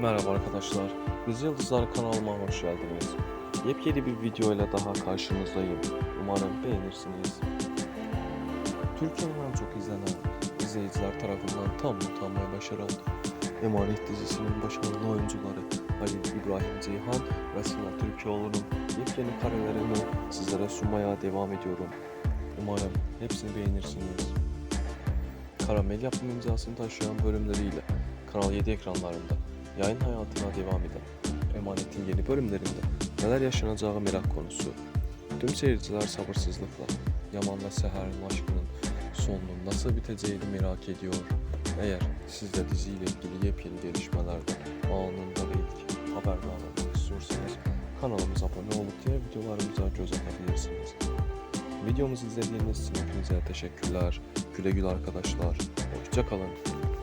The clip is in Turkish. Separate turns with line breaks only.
Merhaba arkadaşlar, Dizi Yıldızlar kanalıma hoş geldiniz. Yepyeni bir video ile daha karşınızdayım. Umarım beğenirsiniz. Türkiye'nin en çok izlenen izleyiciler tarafından tam utanmaya başaran Emanet dizisinin başarılı oyuncuları Halil İbrahim Ceyhan ve Sıla Türkoğlu'nun yepyeni karelerini sizlere sunmaya devam ediyorum. Umarım hepsini beğenirsiniz. Karamel yapım imzasını taşıyan bölümleriyle Kanal 7 ekranlarında yayın hayatına devam eden Emanet'in yeni bölümlerinde neler yaşanacağı merak konusu. Tüm seyirciler sabırsızlıkla Yaman ve Seher'in aşkının sonunun nasıl biteceğini merak ediyor. Eğer siz de diziyle ilgili yepyeni gelişmelerden anında ve ilk haberdar olmak istiyorsanız kanalımıza abone olup diğer videolarımıza göz atabilirsiniz. Videomuzu izlediğiniz için hepinize teşekkürler. Güle güle arkadaşlar. Hoşçakalın.